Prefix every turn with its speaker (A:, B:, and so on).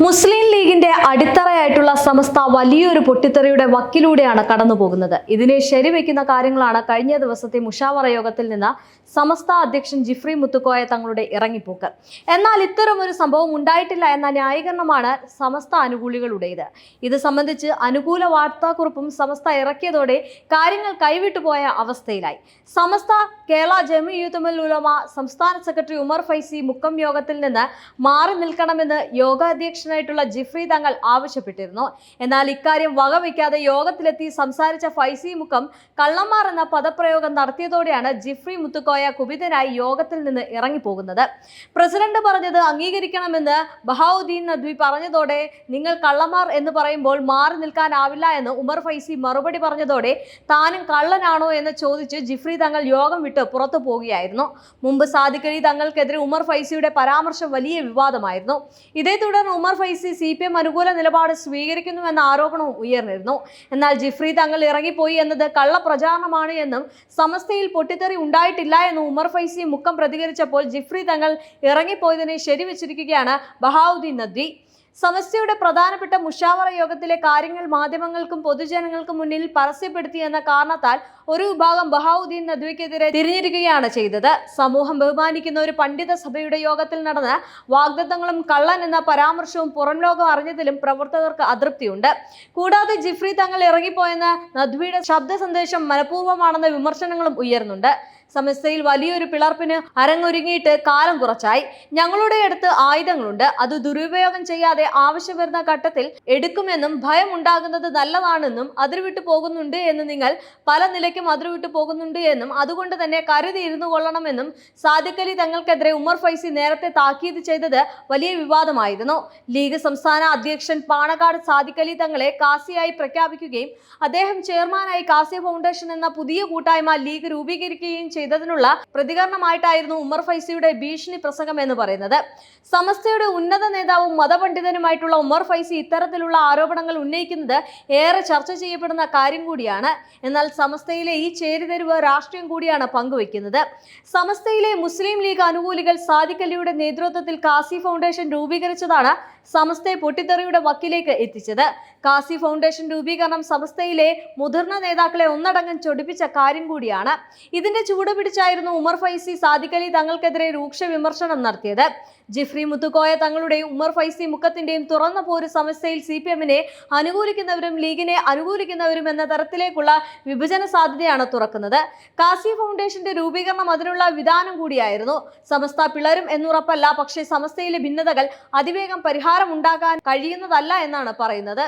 A: മുസ്ലിം ലീഗിന്റെ അടിത്തറയായിട്ടുള്ള സമസ്ത വലിയൊരു പൊട്ടിത്തെറിയുടെ വക്കിലൂടെയാണ് കടന്നു പോകുന്നത് ഇതിനെ ശരിവെക്കുന്ന കാര്യങ്ങളാണ് കഴിഞ്ഞ ദിവസത്തെ മുഷാവറ യോഗത്തിൽ നിന്ന് സമസ്ത അധ്യക്ഷൻ ജിഫ്രി മുത്തുക്കോയ തങ്ങളുടെ ഇറങ്ങിപ്പോക്ക്. എന്നാൽ ഇത്തരം ഒരു സംഭവം ഉണ്ടായിട്ടില്ല എന്ന ന്യായീകരണമാണ് സമസ്ത അനുകൂലികളുടേത് ഇത് സംബന്ധിച്ച് അനുകൂല വാർത്താക്കുറിപ്പും സമസ്ത ഇറക്കിയതോടെ കാര്യങ്ങൾ കൈവിട്ടു പോയ അവസ്ഥയിലായി. സമസ്ത കേരള ജമിയുത്തുമൽ ഉലമ സംസ്ഥാന സെക്രട്ടറി ഉമർ ഫൈസി മുക്കം യോഗത്തിൽ നിന്ന് മാറി നിൽക്കണമെന്ന് യോഗാധ്യക്ഷനായിട്ടുള്ള ജിഫ്രി തങ്ങൾ ആവശ്യപ്പെട്ടിരുന്നു. എന്നാൽ ഇക്കാര്യം വകവയ്ക്കാതെ യോഗത്തിലെത്തി സംസാരിച്ച ഫൈസി മുഖം കള്ളന്മാർ എന്ന പദപ്രയോഗം നടത്തിയതോടെയാണ് ജിഫ്രി മുത്തുക്കോയ കുപിതനായി യോഗത്തിൽ നിന്ന് ഇറങ്ങിപ്പോകുന്നത്. പ്രസിഡന്റ് പറഞ്ഞത് അംഗീകരിക്കണമെന്ന് ബഹാവുദ്ദീൻ നദ്വി പറഞ്ഞതോടെ നിങ്ങൾ കള്ളന്മാർ എന്ന് പറയുമ്പോൾ മാറി നിൽക്കാനാവില്ല എന്ന് ഉമർ ഫൈസി മറുപടി പറഞ്ഞതോടെ താനും കള്ളനാണോ എന്ന് ചോദിച്ച് ജിഫ്രി തങ്ങൾ യോഗം വിട്ട് പുറത്തു പോവുകയായിരുന്നു. മുമ്പ് സാദിഖലി തങ്ങൾക്കെതിരെ ഉമർ ഫൈസിയുടെ പരാമർശം വലിയ വിവാദമായിരുന്നു. ഇതേ തുടർന്ന് Umar Faizi C P M അനുകൂല നിലപാട് സ്വീകരിക്കുന്നുവെന്ന ആരോപണവും ഉയർന്നിരുന്നു. എന്നാൽ ജിഫ്രി തങ്ങൾ ഇറങ്ങിപ്പോയി എന്നത് കള്ളപ്രചാരണമാണ് എന്നും സമസ്തയിൽ പൊട്ടിത്തെറി ഉണ്ടായിട്ടില്ല എന്നും ഉമർ ഫൈസി മുക്കം പ്രതികരിച്ചപ്പോൾ ജിഫ്രി തങ്ങൾ ഇറങ്ങിപ്പോയതിനെ ശരിവെച്ചിരിക്കുകയാണ് ബഹാവുദ്ദീൻ നദ്വി. സമസ്തയുടെ പ്രധാനപ്പെട്ട മുഷാവറ യോഗത്തിലെ കാര്യങ്ങൾ മാധ്യമങ്ങൾക്കും പൊതുജനങ്ങൾക്കും മുന്നിൽ പരസ്യപ്പെടുത്തി എന്ന കാരണത്താൽ ഒരു വിഭാഗം ബഹാവുദ്ദീൻ നദ്വിക്കെതിരെ തിരിഞ്ഞിരിക്കുകയാണ് ചെയ്തത്. സമൂഹം ബഹുമാനിക്കുന്ന ഒരു പണ്ഡിത സഭയുടെ യോഗത്തിൽ നടന്ന വാഗ്ദത്തങ്ങളും കള്ളൻ എന്ന പരാമർശവും പുറം ലോകം അറിഞ്ഞതിലും പ്രവർത്തകർക്ക് അതൃപ്തിയുണ്ട്. കൂടാതെ ജിഫ്രി തങ്ങൾ ഇറങ്ങിപ്പോയെന്ന നദ്വിയുടെ ശബ്ദ സന്ദേശം മനഃപൂർവമാണെന്ന വിമർശനങ്ങളും ഉയർന്നുണ്ട്. സമസ്തയിൽ വലിയൊരു പിളർപ്പിന് അരങ്ങൊരുങ്ങിയിട്ട് കാലം കുറച്ചായി. ഞങ്ങളുടെ അടുത്ത് ആയുധങ്ങളുണ്ട്. അത് ദുരുപയോഗം ചെയ്യാതെ ആവശ്യം വരുന്ന ഘട്ടത്തിൽ എടുക്കുമെന്നും ഭയം ഉണ്ടാകുന്നത് നല്ലതാണെന്നും അതിർവിട്ടു പോകുന്നുണ്ട് എന്ന് നിങ്ങൾ പല നിലയ്ക്കും അതിർവിട്ടു പോകുന്നുണ്ട് എന്നും അതുകൊണ്ട് തന്നെ കരുതി ഇരുന്നു കൊള്ളണമെന്നും സാദിഖലി തങ്ങൾക്കെതിരെ ഉമർ ഫൈസി നേരത്തെ താക്കീത് ചെയ്തത് വലിയ വിവാദമായിരുന്നു. ലീഗ് സംസ്ഥാന അധ്യക്ഷൻ പാണക്കാട് സാദിഖലി തങ്ങളെ കാസിയായി പ്രഖ്യാപിക്കുകയും അദ്ദേഹം ചെയർമാനായി കാസിയ ഫൗണ്ടേഷൻ എന്ന പുതിയ കൂട്ടായ്മ ലീഗ് രൂപീകരിക്കുകയും ചെയ്തതിനുള്ള പ്രതികരണമായിട്ടായിരുന്നു ഉമർ ഫൈസിയുടെ ഭീഷണി പ്രസംഗം എന്ന് പറയുന്നത്. സമസ്തയുടെ ഉന്നത നേതാവും മതപണ്ഡിതനുമായിട്ടുള്ള ഉമർ ഫൈസി ഇത്തരത്തിലുള്ള ആരോപണങ്ങൾ ഉന്നയിക്കുന്നത് ഏറെ ചർച്ച ചെയ്യപ്പെടുന്ന കാര്യം കൂടിയാണ്. എന്നാൽ സമസ്തയിലെ ഈ ചേരിതെരുവ് രാഷ്ട്രീയം കൂടിയാണ് പങ്കുവെക്കുന്നത് സമസ്തയിലെ മുസ്ലിം ലീഗ് അനുകൂലികൾ സാദിഖ് അലിയുടെ നേതൃത്വത്തിൽ കാസി ഫൗണ്ടേഷൻ രൂപീകരിച്ചതാണ് സമസ്തയെ പൊട്ടിത്തെറിയുടെ വക്കിലേക്ക് എത്തിച്ചത്. കാസി ഫൗണ്ടേഷൻ രൂപീകരണം സമസ്തയിലെ മുതിർന്ന നേതാക്കളെ ഒന്നടങ്കം ചൊടിപ്പിച്ച കാര്യം കൂടിയാണ്. ഇതിന്റെ ചൂട് പിടിച്ചായിരുന്നു ഉമർ ഫൈസി സാദിഖലി തങ്ങൾക്കെതിരെ രൂക്ഷ വിമർശനം നടത്തിയത്. ജിഫ്രി മുത്തുക്കോയ തങ്ങളുടെയും ഉമർ ഫൈസി മുഖത്തിന്റെയും തുറന്ന പോര് സമസ്യയിൽ സി പി എമ്മിനെ അനുകൂലിക്കുന്നവരും ലീഗിനെ അനുകൂലിക്കുന്നവരും എന്ന തരത്തിലേക്കുള്ള വിഭജന സാധ്യതയാണ് തുറക്കുന്നത്. കാസി ഫൗണ്ടേഷന്റെ രൂപീകരണം അതിനുള്ള വിധാനം കൂടിയായിരുന്നു. സമസ്ത പിളരും എന്നുറപ്പല്ല പക്ഷേ സമസ്തയിലെ ഭിന്നതകൾ അതിവേഗം പരിഹാരം ഉണ്ടാക്കാൻ കഴിയുന്നതല്ല എന്നാണ് പറയുന്നത്.